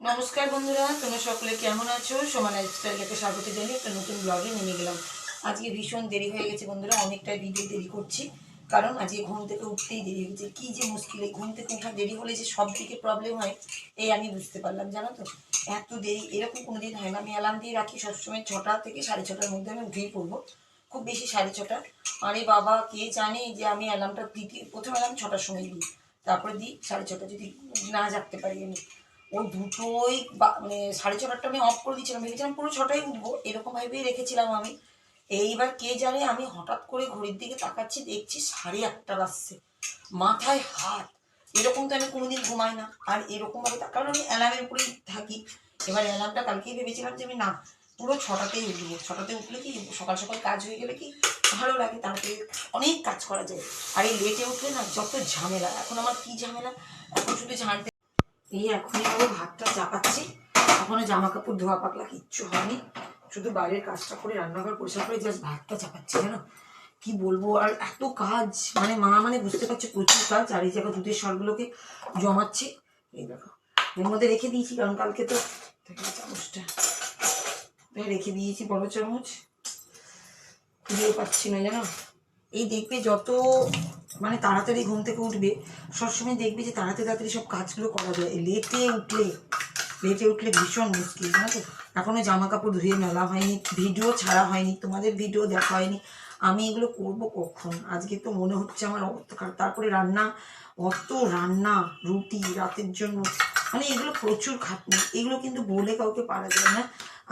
নমস্কার বন্ধুরা, তোমরা সকলে কেমন আছো? সমান লাইফস্টাইলকে স্বাগত জানিয়ে একটা নতুন ব্লগে নেমে গেলাম। আজকে ভীষণ দেরি হয়ে গেছে বন্ধুরা, অনেকটাই ভিডিও দেরি করছি। কারণ আজকে ঘুম থেকে উঠতেই দেরি হয়েছে কী যে মুশকিল, এই ঘুম থেকে উঠা দেরি হলে যে সব দিকে প্রবলেম হয় এই আমি বুঝতে পারলাম, জানো তো? এত দেরি, এরকম কোনো দিন হয় না। আমি অ্যালার্ম দিয়ে রাখি সবসময় ছটা থেকে সাড়ে ছটার মধ্যে আমি উঠেই পড়ব। খুব বেশি সাড়ে ছটা। আরে বাবা, কে জানে যে আমি অ্যালার্মটা দ্বিতীয় প্রথম অ্যালার্ম ছটার সময় দিই। তারপরে দিই, সাড়ে ছটা যদি না জাগতে পারি আমি। ও দুটোই মানে সাড়ে ছটারটা আমি অফ করে দিয়েছিলাম। ভেবেছিলাম পুরো ছটায় উঠবো, এরকম ভাবেই রেখেছিলাম আমি। এইবার কে জানে আমি হঠাৎ করে ঘড়ির দিকে তাকাচ্ছি, দেখছি সাড়ে আটটা বাজছে। মাথায় হাত। এরকম তো আমি কোনোদিন ঘুমাই না। আর এরকম ভাবে তা- কারণ আমি অ্যালার্মের উপরেই থাকি। এবার অ্যালার্মটা কালকেই ভেবেছিলাম যে আমি, না, পুরো ছটাতেই উঠবো। ছটাতে উঠলে কি, সকাল সকাল কাজ হয়ে গেলে কি, ভালো লাগে। তাড়াতাড়ি অনেক কাজ করা যায়। আর এই লেটে উঠলে না, যত ঝামেলা। এখন আমার কি ঝামেলা? এখন শুধু ঝাড়তে এই এখনই আমি ভাতটা চাপাচ্ছি। এখনও জামা কাপড় ধোয়া পাকলা কিচ্ছু হয়নি। শুধু বাইরের কাজটা করে, রান্নাঘর পরিষ্কার করে জাস্ট ভাতটা চাপাচ্ছি, জানো? কি বলব? আর এত কাজ মানে মা মানে বুঝতে পারছ প্রচুর কাজ, আর এই জায়গা দুধের সরগুলোকে জমাচ্ছি। এই দেখো, এর মধ্যে রেখে দিয়েছি, কারণ কালকে তো চামচটা। রেখে দিয়েছি বড় চামচ। খুঁজেও পাচ্ছি না, জানো? এই দেখবে যত মানে তাড়াতাড়ি ঘুম থেকে উঠবে, সবসময় দেখবে যে তাড়াতাড়ি তাড়াতাড়ি সব কাজগুলো করা যায়। লেটে উঠলে লেটে উঠলে ভীষণ মুশকিল, জানো তো? এখনও জামা কাপড় ধুয়ে মেলা হয়নি, ভিডিও ছাড়া হয়নি, তোমাদের ভিডিও দেখা হয়নি। আমি এগুলো করব কখন? আজকে তো মনে হচ্ছে আমার তারপরে রান্না, অত রান্না, রুটি, রাতের জন্য। মানে এগুলো প্রচুর খাটনি, এগুলো কিন্তু বলে কাউকে পারা যায় না।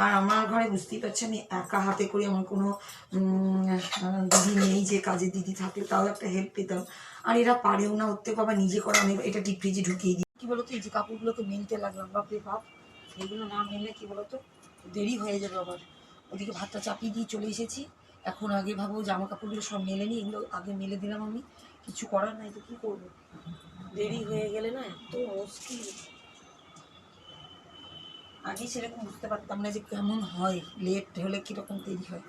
আর আমার ঘরে বুঝতেই পারছি আমি একা হাতে করি আমার কোনো দিদি নেই যে কাজের দিদি থাকলে তাও একটা হেল্প পেতাম। আর এরা পারেও না উঠতে বাবা নিজে করা আমি এটা ডিপ ফ্রিজে ঢুকিয়ে দিই। কি বলতো, এই যে কাপড়গুলোকে মেলতে লাগলাম বাপরে বাপ, এগুলো না মেললে কি বলতো, দেরি হয়ে যাবে আবার। ওদিকে ভাতটা চাপিয়ে দিয়ে চলে এসেছি। এখন আগে ভাবো জামা কাপড়গুলো সব মেলে নিই এগুলো আগে মেলে দিলাম আমি। কিছু করার নাই তো কী করব? দেরি হয়ে গেলে না, এত মুশকিল আগে সেরকম বুঝতে পারতাম না যে কেমন হয় লেট হলে কীরকম দেরি হয়।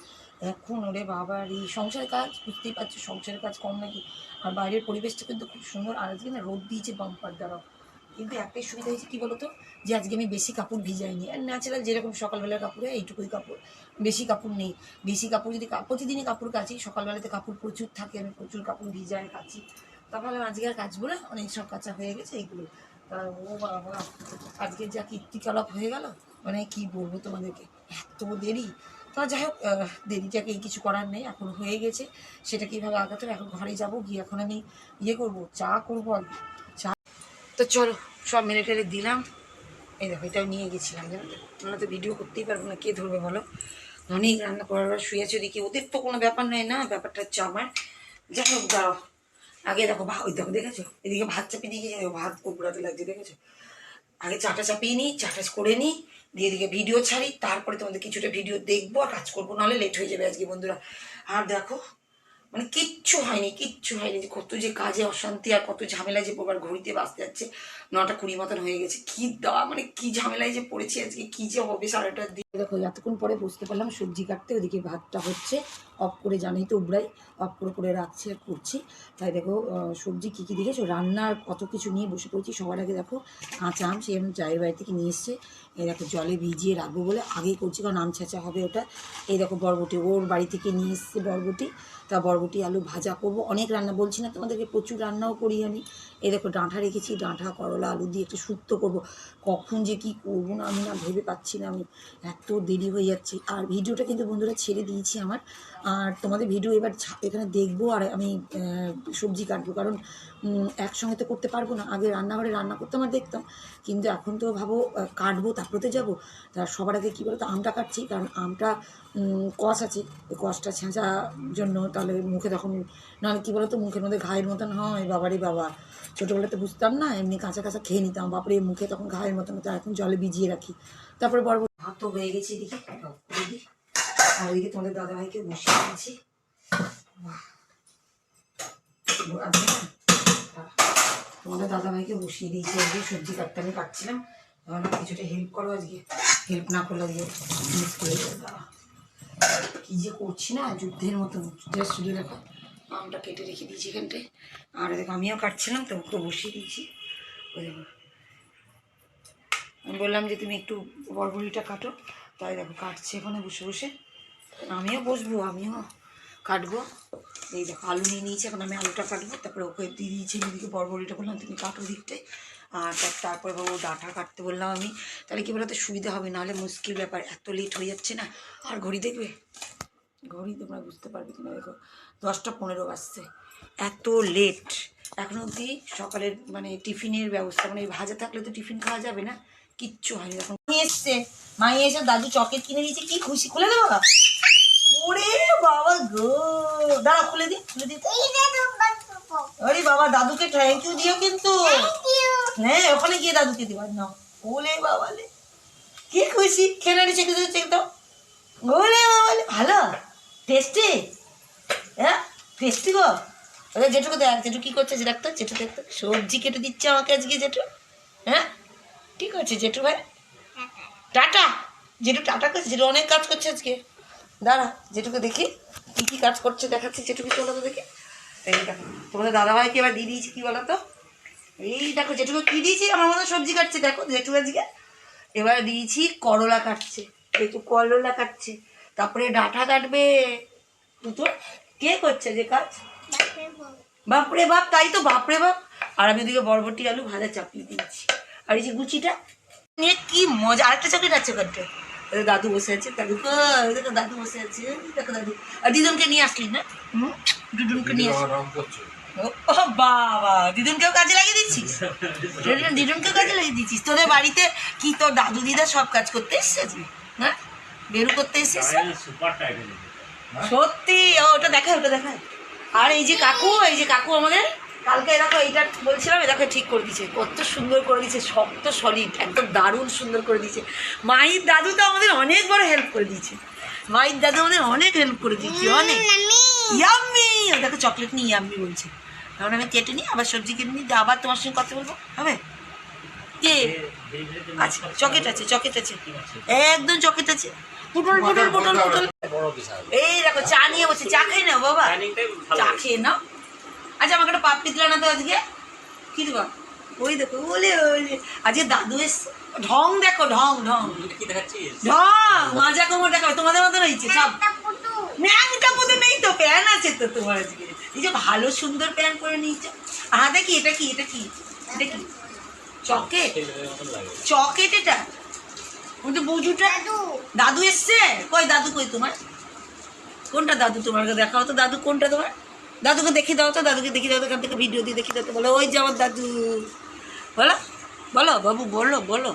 এখন ওরে বাবার এই সংসারের কাজ, বুঝতেই পারছ সংসারের কাজ কম নাকি? আর বাইরের পরিবেশটা কিন্তু খুব সুন্দর। আর আজকে না রোদ দিয়েছে বাম্পার দ্বারাও। কিন্তু একটাই সুবিধা হয়েছে কী বলতো? যে আজকে আমি বেশি কাপড় ভিজাইনি। আর ন্যাচারাল যেরকম সকালবেলার কাপড় এইটুকুই কাপড়। বেশি কাপড় নেই। বেশি কাপড় যদি প্রতিদিনই কাপড় কাচি, সকালবেলাতে কাপড় প্রচুর থাকে, আমি প্রচুর কাপড় ভিজাই, কাচি। তারপরে আজকে আর কাচবো না, অনেক সব কাঁচা হয়ে গেছে এইগুলো তা ও বাবা, আজকে যা কীর্তিকলাপ হয়ে গেল মানে কি বলব তোমাদেরকে, এত দেরি। তা যাই হোক দেরিটাকে কিছু করার নেই, এখন হয়ে গেছে সেটা কীভাবে আগাতে এখন ঘরে যাব, গিয়ে এখন আমি ইয়ে করব, চা করব আর চা তো চলো, সব মেরে টেরে দিলাম। এই দেখো, এটাও নিয়ে গেছিলাম, জানো তো? আমরা তো ভিডিও করতেই পারব না, কে ধরবে বলো? অনেক রান্না করার শুয়েছে দেখি, ওদের তো কোনো ব্যাপার নয় না, ব্যাপারটা হচ্ছে আমার। যাই হোক, দাঁড়াও। আগে দেখো ওই দেখো, দেখেছ? এদিকে ভাত চাপিয়ে দিয়ে গেছে ভাত কুকুরাতে লাগছে, দেখেছ? আগে চাটা চাপিয়ে নিই, চাটা করে নিই, দিয়ে দিকে ভিডিও ছাড়ি, তারপরে তোমাদের কিছুটা ভিডিও দেখব আর কাজ করব, নাহলে লেট হয়ে যাবে আজকে বন্ধুরা। আর দেখো মানে কিচ্ছু হয়নি কিচ্ছু হয়নি যে কত যে কাজে অশান্তি আর কত ঝামেলা যে প্রবার ঘড়িতে বাঁচতে যাচ্ছে। নটা কুড়ি মতন হয়ে গেছে। কি দেওয়া মানে কি ঝামেলায় যে পড়েছি আজকে, কি যে হবে সারাটার দিন। দেখো, এতক্ষণ পরে বুঝতে পারলাম সবজি কাটতে ওদিকে ভাতটা হচ্ছে। অফ করে জানাই তো উবড়াই, অফ করে করে রাখছি আর করছি। তাই দেখো সবজি কী কী দেখেছ? রান্নার কত কিছু নিয়ে বসে পড়েছি। সবার আগে দেখো, কাঁচা আম সে আমি চায়ের বাড়ি থেকে নিয়ে এসছে। এই দেখো, জলে ভিজিয়ে রাখব বলে আগেই করছি, কারণ আম ছেঁচা হবে ওটা। এই দেখো, বরবটি, ওর বাড়ি থেকে নিয়ে এসছে বরবটি। তা বরবটি, আলু ভাজা করব। অনেক রান্না বলছি না তোমাদেরকে, প্রচুর রান্নাও করি আমি। এই দেখো ডাঁটা রেখেছি ডাঁটা করলা, আলু দিয়ে একটু শুক্তো করব। কখন যে কি করব না, আমি না ভেবে পাচ্ছি না আমি। এত দেরি হয়ে যাচ্ছে। আর ভিডিওটা কিন্তু বন্ধুরা ছেড়ে দিয়েছি আমার। আর তোমাদের ভিডিও এবার এখানে দেখব আর আমি সবজি কাটবো। কারণ একসঙ্গে তো করতে পারব না। আগে রান্নাঘরে রান্না করতাম আর দেখতাম। কিন্তু এখন তো ভাবো কাটবো, তারপরে তো যাব। তা সবার আগে কী বলতো, আমটা কাটছি। কারণ আমটা কষ আছে। ওই কষটা ছেঁচা জন্য তাহলে মুখে তখন নাহলে কী বলতো, মুখের মধ্যে ঘায়ের মতন হয়। বাবারে বাবা। ছোটোবেলাতে বুঝতাম না, এমনি কাঁচা কাঁচা খেয়ে নিতাম। বাপরে, মুখে তখন ঘায়ের মতন হতো, এখন জলে ভিজিয়ে রাখি। তারপরে বড় বড় ভাত তো হয়ে গেছে দিদি আর ওইদিকে তোমাদের দাদাভাইকে বসিয়ে দিয়েছি তোমাদের দাদাভাইকে বসিয়ে দিয়েছি আজকে। সবজি কাটতে আমি কাটছিলাম। কিছুটা হেল্প করো আজকে। হেল্প না করলে আজকে মিস করে দাঁড়া। কি যে করছি না, যুদ্ধের মতো। জাস্ট শুধু দেখো আমটা কেটে রেখে দিয়েছি এখানটায়। আর দেখো আমিও কাটছিলাম, তো ওকে বসিয়ে দিয়েছি। ওই দেখো। আমি বললাম যে তুমি একটু বরবড়িটা কাটো। তাই দেখো, কাটছে এখানে বসে বসে। আমিও বসবো, আমিও কাটবো। এই দেখো, আলু নিয়ে নিয়েছি, এখন আমি আলুটা কাটবো। তারপরে ওকে দিয়ে দিয়েছি এদিকে বরবড়িটা বললাম, তুমি কাটো দিকটাই আর তার- তারপরে বাবু ডাঁটা কাটতে বললাম আমি তাহলে কি বলতো সুবিধা হবে নাহলে মুশকিল ব্যাপার এত লেট হয়ে যাচ্ছে না আর ঘড়ি দেখবে? ঘড়ি তোমরা বুঝতে পারবে কিনা দেখো দশটা পনেরো বাজছে এত লেট এখন অবধি সকালের মানে টিফিনের ব্যবস্থা মানে ভাজা থাকলে তো টিফিন খাওয়া যাবে না কিচ্ছু হয়নি এখন এসছে মাই এসে দাদু চকলেট কিনে দিয়েছে কি খুশি খুলে দেবো ওরে বাবা গো দাঁড়া খুলে দি খুলে দি আরে বাবা দাদুকে থ্যাংক ইউ দিও কিন্তু। হ্যাঁ ওখানে গিয়ে দাদুকে দিবার না ওলে বাবালে কি খুশি খেলাড়ি চেকে দাও চেকে দাও ওলে বাবালে ভালো টেস্টি হ্যাঁ টেস্টি গো ওদের জেঠুকে দেখ জেঠু কি করছে ডাক্তার জেঠু দেখতো সবজি কেটে দিচ্ছে আমাকে আজকে জেঠু হ্যাঁ কি করছে জেঠু ভাই টাটা জেঠু টাটা করছে জেঠু অনেক কাজ করছে আজকে দাঁড়া জেঠুকে দেখি কি কি কাজ করছে দেখাচ্ছি জেঠুকে চলো তো দেখি এই দেখো তোমাদের দাদাভাইকে এবার দিয়ে দিয়েছি, কি বলো তো এই দেখো, জেঠুকে কি দিয়েছি? আমার মতো সবজি কাটছে, দেখো জেঠু আজকে। এবার দিয়েছি করলা কাটছে একটু করলা কাটছে। তারপরে ডাঁটা কাটবে। তো কে করছে যে কাজ? বাপরে বাপ, তাই তো বাপরে বাপ। আর আমি ওদিকে বরবটি আলু ভাজা চাপিয়ে দিয়েছি। আর এই যে গুচিটা, নিয়ে কি মজা। আরেকটা চাকরি আছে কাটতে দাদু বসে আছে, দাদু। দেখো দাদু বসে আছে। দেখো দাদু। আর দিদুনকে নিয়ে আসলি না? হুম? দিদুনকে নিয়ে আসলি ও বাবা দিদুনকেও কাজে লাগিয়ে দিচ্ছিস? দিদুন- দিদুনকেও কাজে লাগিয়ে দিচ্ছিস? তোদের বাড়িতে কি তোর দাদু দিদা সব কাজ করতে এসছে? হ্যাঁ? বেরু করতে এসেছিস সত্যি? ও, ওটা দেখায় ওটা দেখায় আর এই যে কাকু এই যে কাকু আমাদের কালকে দেখো এইটা বলছিলাম দেখো ঠিক করে দিয়েছে। কত সুন্দর করে দিয়েছে শক্ত সলিড একদম দারুণ সুন্দর করে দিয়েছে। মায়ের দাদু তো আমাদের অনেক বড় হেল্প করে দিয়েছে। মায়ের দাদু আমাদের অনেক হেল্প করে দিয়েছে অনেক। ইয়াম্মি! ও দেখো চকলেট নিয়ে ইয়াম্মি বলছে। কারণ আমি কেটে নিই আবার সবজি কেটে নিই আবার তোমার সঙ্গে কথা বলব। হবে? কে? আচ্ছা চকেট আছে চকেট আছে। একদম চকেট আছে। পুটল পুটল পুটল পুটল। এই দেখো চা নিয়ে বসে চা খাই না বাবা। চা খেয়ে নাও। আচ্ছা আমাকে একটা পাপড়ি দিলা না তো আজকে? কি দেবা? ওই দেখো ওলে ওলে। আজকে দাদু এসছে। ঢং দেখো ঢং ঢং। ঢং মাজা কোমর দেখাবে। তোমাদের মতো রয়েছে সব। ন্যাংটা মতো নেই তো প্যান আছে তো তোমার আজকে। এই যে ভালো সুন্দর প্যান পরে নিয়েছে। আহা দেখি এটা কি এটা কি এটা কি? চকেট চকেট এটা? যে বুঝুটা দাদু। এসছে? কই দাদু কই তোমার? কোনটা দাদু তোমার দেখাও তো দাদু কোনটা তোমার? দাদুকে দেখি দাও তো দাদুকে দেখি দাও তো এখান থেকে ভিডিও দিয়ে দেখি দাও তো। বলো ওই যে আমার দাদু। বলো বলো বাবু বলো বলো।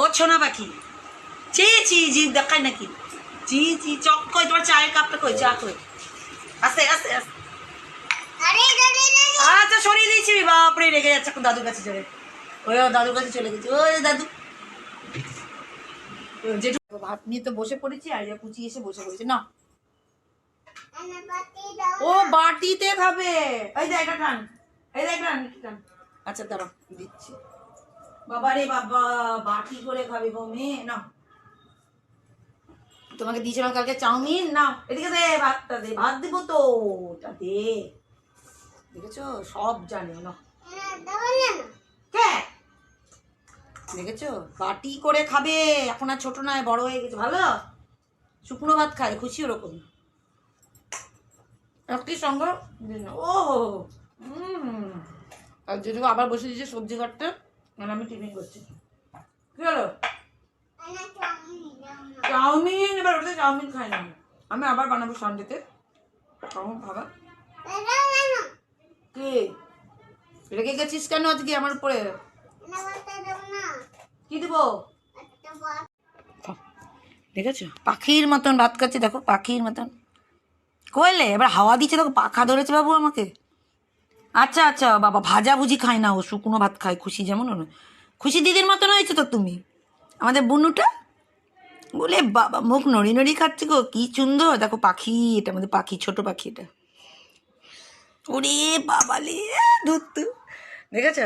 ও ছোনা পাখি। চি চি জি দেখায় নাকি? চি চি চক কই তোমার চায়ের কাপটা কই চা কই? আস্তে আস্তে আস্তে আচ্ছা সরিয়ে দিয়েছি। বাপরে রেগে যাচ্ছে এখন দাদুর কাছে চলে ওই দাদুর কাছে চলে গেছে। ওই দাদু। যেটু ভাত নিয়ে তো বসে পড়েছি আর কুচি এসে বসে পড়েছে। না। ও বাটিতে খাবে। এই দেখ এটা টান। এই দেখ টান এটা টান। আচ্ছা দাঁড়াও দিচ্ছি। বাবা রে বাবা বাটি করে খাবে গো মেয়ে। না। তোমাকে দিয়েছিলাম কালকে চাউমিন। না এদিকে দে ভাতটা দে। ভাত দেবো তো ওটা দে। দেখেছ? সব জানে না। কে? দেখেছ? বাটি করে খাবে। এখন আর ছোট নয় বড় হয়ে গেছে। ভালো? শুকনো ভাত খায় খুশি ওরকম। একই সঙ্গে ও আর যদি আবার বসে দিয়েছে সবজি কাটতে মানে আমি টিফিন করছি। কি হলো? চাউমিন এবার ওটা চাউমিন খাই না আমি। আবার বানাবো সানডেতে তখন খাবা কি? রেখে গেছিস কেন আজকে আমার উপরে? কি দেবো? দেখেছ? পাখির মতন ভাত খাচ্ছে দেখো, পাখির মতন। কইলে এবার হাওয়া দিচ্ছে, দেখো, পাখা ধরেছে বাবু আমাকে। আচ্ছা আচ্ছা বাবা, ভাজা ভুজি খায় না ও, শুকনো ভাত খায়, খুশি যেমন। খুশি দিদির মতন হয়েছে তো তুমি? আমাদের বুনুটা? বলে, বাবা, মুখ নড়ি নড়ি খাচ্ছে গো, কি সুন্দর। দেখো, পাখি, এটা আমাদের পাখি, ছোট পাখি এটা। ওরে বাবালে ধরতু দেখেছ?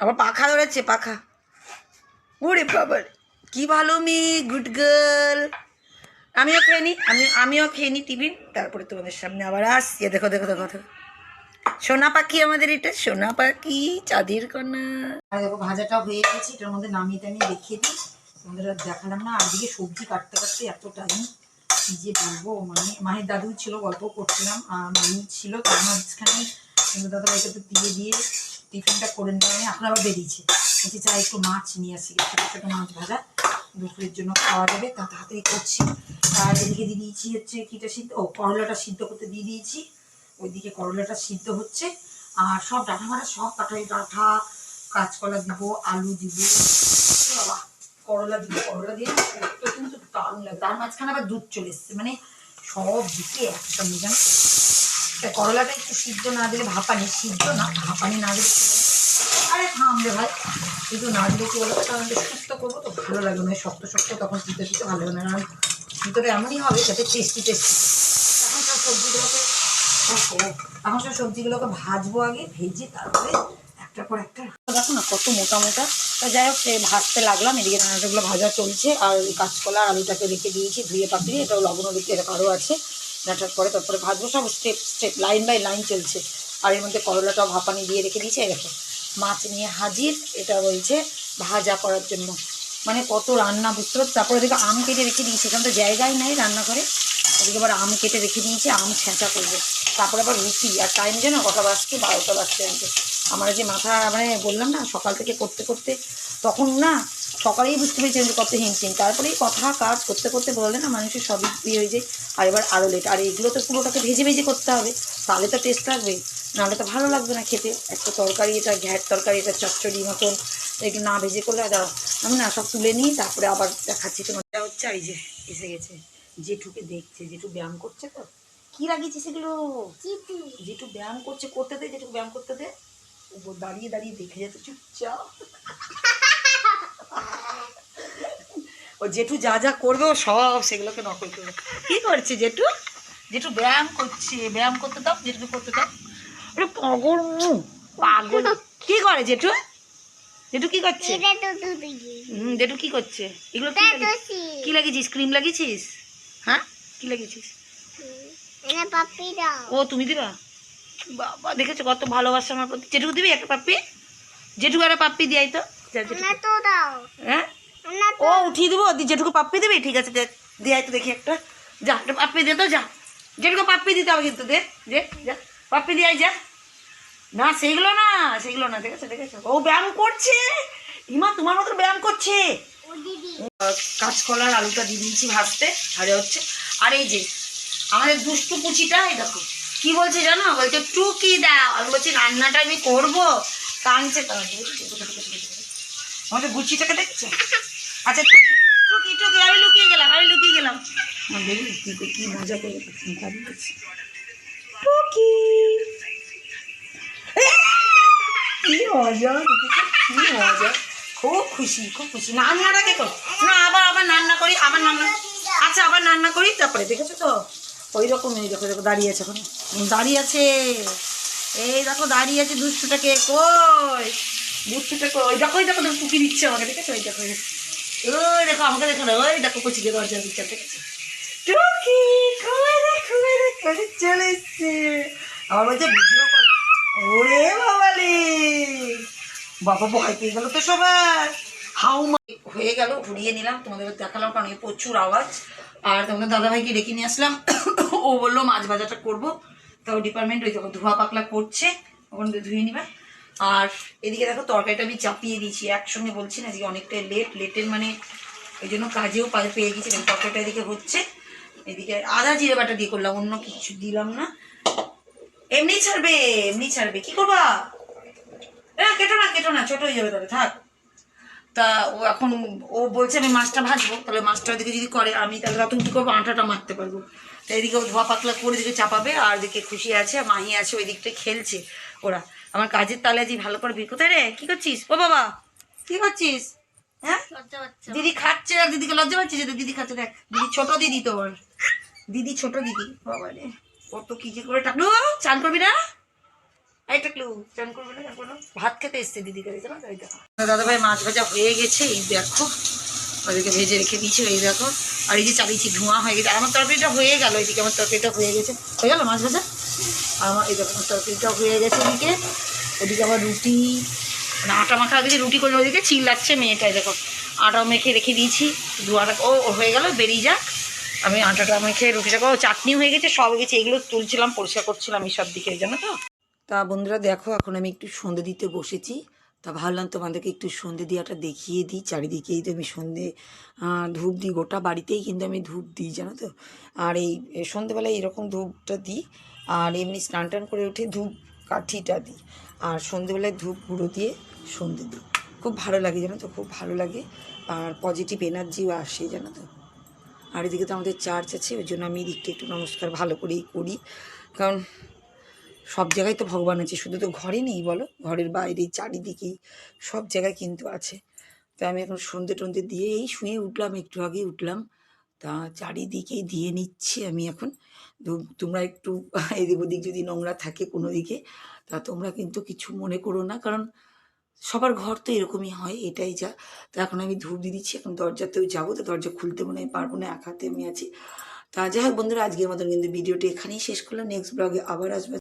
আবার পাখা ধরেছে, পাখা। ওরে বাবা কি ভালো মেয়ে গুড গার্ল আমিও খেয়ে নিই আমি, আমিও খেয়ে নিই টিফিন। তারপরে তোমাদের সামনে আবার আসছি। দেখো দেখো দেখো দেখো। সোনা পাখি আমাদের এটা, সোনা পাখি, চাঁদের কন্যা আর দেখো ভাজাটা হয়ে গেছে, এটার মধ্যে নামিয়ে টামিয়ে দেখিয়ে দিই। তোমাদের আর দেখালাম না, আর দিকে সবজি কাটতে কাটতে এত টাইম যে বলব মানে মায়ের দাদু ছিল, গল্প করছিলাম আর মামি ছিল, তার মাঝখানে কিন্তু দাদা ভাইকে তো দিয়ে দিয়ে টিফিনটা করে আমি এখন আবার বেরিয়েছে। বলছি চাই একটু মাছ নিয়ে আসি ছোটো ছোটো মাছ ভাজা, দুপুরের জন্য খাওয়া যাবে, তা তাড়াতাড়ি করছি। আর এদিকে দিয়ে দিয়েছি হচ্ছে কিটা সিদ্ধ, ও, করলাটা সিদ্ধ করতে দিয়ে দিয়েছি, ওইদিকে করলাটা সিদ্ধ হচ্ছে, আর সব ডাঁটা মাটা সব কাটাই ডাঁটা কাঁচকলা দিব, আলু দিব বাবা করলা দিব করলা দিয়ে করতে কিন্তু দারুণ লাগে। তার মাঝখানে আবার দুধ চলে এসছে। মানে সব দিকে একসঙ্গে জানো তা করলাটা একটু সিদ্ধ না দিলে ভাপানি সিদ্ধ না ভাপানি না দিলে? আরে থামবে ভাই। কিন্তু না দিলে কি বলতো? কারণ সুস্থ করব তো, ভালো লাগবে না। শক্ত শক্ত তখন দিতে দিতে ভালো লাগবে না। ভিতরে এমনই হবে যাতে টেস্টি টেস্টি এখন সব সবজিগুলোকে এখন সব সবজিগুলোকে ভাজবো আগে, ভেজে তারপরে একটার পর একটা দেখো না কত মোটা মোটা তা যাই হোক, সে ভাজতে লাগলাম, এদিকে নানাটাগুলো ভাজা চলছে, আর কাঁচকলা আর আলুটাকে রেখে দিয়েছি, ধুয়ে পাকড়িয়ে এটাও লবণ রেখে এটা আরও আছে। ডাটার পরে তারপরে ভাজবো, সব step step line by line চলছে। আর এর মধ্যে করলাটাও ভাপানি দিয়ে রেখে দিয়েছি দেখো, মাছ নিয়ে হাজির, এটা বলছে ভাজা করার জন্য। মানে কত রান্না, বুঝতে পারছ? তারপরে এদিকে আম কেটে রেখে দিয়েছি, এখানে তো জায়গাই নাই রান্নাঘরে। ওদিকে আবার আম কেটে রেখে দিয়েছি, আম ছেঁচা করব। তারপরে আবার রুটি আর টাইম যেন কটা বাজছে? বারোটা বাজতে আছে আমার যে মাথা মানে বললাম না, সকাল থেকে করতে করতে, তখন না, সকালেই বুঝতে পেরেছি যে কত হিমশিম। তারপরেই কথা কাজ করতে করতে বললে না, মানুষের সবই ইয়ে হয়ে যায়, আর এবার আরও লেট আর এগুলো তো পুরোটাকে ভেজে ভেজে করতে হবে। তাহলে তো টেস্ট লাগবে। নাহলে তো ভালো লাগবে না খেতে। একটা তরকারি এটা ঘ্যাট তরকারি এটা চচ্চড়ি মতন, একটু না ভেজে করলে দাও। আমি না, সব তুলে নিই, তারপরে আবার দেখাচ্ছি তোমার হচ্ছে আর এই যে, এসে গেছে। জেঠুকে দেখছে। জেঠু ব্যায়াম করছে তো? কি লাগিয়েছে সেগুলো? জেঠু ব্যায়াম করছে করতে দে জেঠু ব্যায়াম করতে দে। দাঁড়িয়ে দাঁড়িয়ে দেখে যেত চুপচাপ। ও জেঠু যা যা করবে ও সব সেগুলোকে নকল করবে। কি করছে জেঠু? জেঠু ব্যায়াম করছে ব্যায়াম করতে দাও জেঠু করতে দাও। আরে পাগল পাগল। কি করে জেঠু? জেঠু কি করছে? হুম জেঠু কি করছে? এগুলো কি কি লাগিয়েছিস? ক্রিম লাগিয়েছিস? হ্যাঁ? কি লাগিয়েছিস? ও তুমি দিবা? বাবা দেখেছ কত ভালোবাসা আমার প্রতি। জেঠু দিবি একটা পাপ্পি? জেঠু একটা পাপ্পি দিয়াই তো। যা হ্যাঁ? ও উঠিয়ে দেবো? জেঠুকে পাপ্পি দিবি? ঠিক আছে দিয়াই তো দেখি একটা। যা একটা পাপ্পি দে তো যা। জেঠুকে পাপ্পি দিতে হবে কিন্তু দে দে যা। পাপ্পি দিয়াই যা। না সেগুলো না সেগুলো না দেখেছ দেখেছ? ও ব্যায়াম করছে। ইমা তোমার মতো ব্যায়াম করছে। কাঁচকলার আলুটা দিয়ে দিয়েছি ভাজতে। আরে হচ্ছে আর এই যে আমাদের দুষ্টু কুচিটা এই দেখো। কি বলছে জানো? বলছে টুকি দাও। আমি বলছি রান্নাটা আমি করব। কাঁদছে আমাদের গুচিটাকে দেখছ? আচ্ছা টুকি টুকি আমি লুকিয়ে গেলাম আমি লুকিয়ে গেলাম। দেখলি কি কি মজা করে টুকি। কি মজা কি মজা। খুব খুশি খুব খুশি। কর। না আবার আবার রান্না করি আবার রান্না আচ্ছা আবার রান্না করি তারপরে দেখেছ তো? ওই রকম, এই দেখো দেখো, দাঁড়িয়ে আছে এখন দাঁড়িয়ে আছে। এই দেখো, দাঁড়িয়ে আছে দুষ্টুটাকে কই? দুষ্টুটাকে ওই দেখো ওই দেখো দেখো, কুকি দিচ্ছে আমাকে, দেখেছ? ওই দেখো ওই দেখো, আমাকে দেখো না, ওই দেখো কুচিকে দরজা দিচ্ছে দেখেছ? টুকি কই রে কই রে কই রে, চলে এসছে। কর ওরে বাবালে বাবা ভয় পেয়ে গেল তো সবার হাউ হয়ে গেল, ঘুরিয়ে নিলাম, তোমাদের দেখালাম, কারণ প্রচুর আওয়াজ। আর তোমাদের দাদাভাইকে ডেকে নিয়ে আসলাম। ও বলল, মাছ ভাজাটা করব। তাও ডিপার্টমেন্ট ওই দেখো ধোয়া পাকলা করছে। ওখান থেকে ধুয়ে নিবে। আর এদিকে দেখো তরকারিটা আমি চাপিয়ে দিয়েছি। একসঙ্গে বলছি না আজকে অনেকটাই লেট লেটের মানে ওই জন্য কাজেও পেয়ে গেছি তরকারিটা এদিকে হচ্ছে। এদিকে আদা, জিরে বাটা দিয়ে করলাম, অন্য কিছু দিলাম না। এমনি ছাড়বে এমনি ছাড়বে। কি করবা? কেটো না কেটো না, ছোট হয়ে যাবে তবে, থাক। তা ও এখন ও বলছে আমি মাছটা ভাজবো তাহলে মাছটা দিকে যদি করে আমি তাহলে তখন কী করব? আটাটা মারতে পারব। তো এদিকে ও ধোয়া পাকলা করে দিকে চাপাবে আর দিকে খুশি আছে মাহি আছে ওই দিকটায় খেলছে ওরা। আমার কাজের তালে আজ ভালো করে ভিড় কোথায় রে? কি করছিস? ও বাবা কি করছিস? হ্যাঁ? দিদি খাচ্ছে আর দিদিকে লজ্জা পাচ্ছিস যে দিদি খাচ্ছে দেখ দিদি ছোট দিদি তোর। দিদি ছোট দিদি বাবা রে কত কি যে করে টাকলু চান করবি না? চান করবি ভাত খেতে এসছে দাদা ভাই, মাছ ভাজা হয়ে গেছে, এই ভেজে রেখে আর এই যে ধোঁয়া হয়ে গেছে। আমার তরকারিটা হয়ে আমার তরকারিটা হয়ে গেছে। হয়ে মাছ ভাজা? আমার, এই দেখো তরকারিটাও হয়ে গেছে ওদিকে রুটি মানে আটা মাখা ওদিকে রুটি করে ওদিকে চিল্লাচ্ছে মেয়েটাই দেখো। আটা মেখে রেখে দিয়েছি আটা ও হয়ে গেল, বেরিয়ে যাক। আমি আটাটা মেখে, রুটিটা, ও চাটনি হয়ে গেছে, সব গেছে, এগুলো তুলছিলাম, পরিষ্কার করছিলাম এই সব দিকে জানো তো। তা বন্ধুরা দেখো, এখন আমি একটু সন্ধে দিতে বসেছি। তা ভাবলাম তোমাদেরকে একটু সন্ধে দেওয়াটা দেখিয়ে দিই। চারিদিকেই তো আমি সন্ধে ধূপ দিই। গোটা বাড়িতেই কিন্তু আমি ধূপ দিই, জানো তো? আর এই সন্ধেবেলায় এরকম ধূপটা দিই আর এমনি স্নান টান করে উঠে ধূপ কাঠিটা দিই। আর সন্ধেবেলায় ধূপ গুঁড়ো দিয়ে সন্ধে দিই। খুব ভালো লাগে, জানো তো? খুব ভালো লাগে। আর পজিটিভ এনার্জিও আসে, জানো তো? আর এদিকে তো আমাদের চার্চ আছে, ওই জন্য আমি এদিকটা একটু নমস্কার ভালো করেই করি। কারণ সব জায়গায় তো ভগবান আছে, শুধু তো ঘরে নেই বলো? ঘরের বাইরে চারিদিকেই সব জায়গায় কিন্তু আছে। তা আমি এখন সন্ধে টন্ধে দিয়ে এই শুয়ে উঠলাম, একটু আগে উঠলাম। তা চারিদিকেই দিয়ে নিচ্ছি আমি এখন। তোমরা একটু এদিক ওদিক যদি নোংরা থাকে কোনো দিকে, তা তোমরা কিন্তু কিছু মনে করো না, কারণ সবার ঘর তো এরকমই হয়, এটাই যা। তো এখন আমি ধূপ দিয়ে দিচ্ছি, এখন দরজাতেও যাব, তো দরজা খুলতে মনে হয় পারব না, এক হাতে আমি আছি। তা যাই হোক বন্ধুরা, আজকের মতন কিন্তু ভিডিওটি এখানেই শেষ করলাম। নেক্সট ব্লগে আবার আসবে।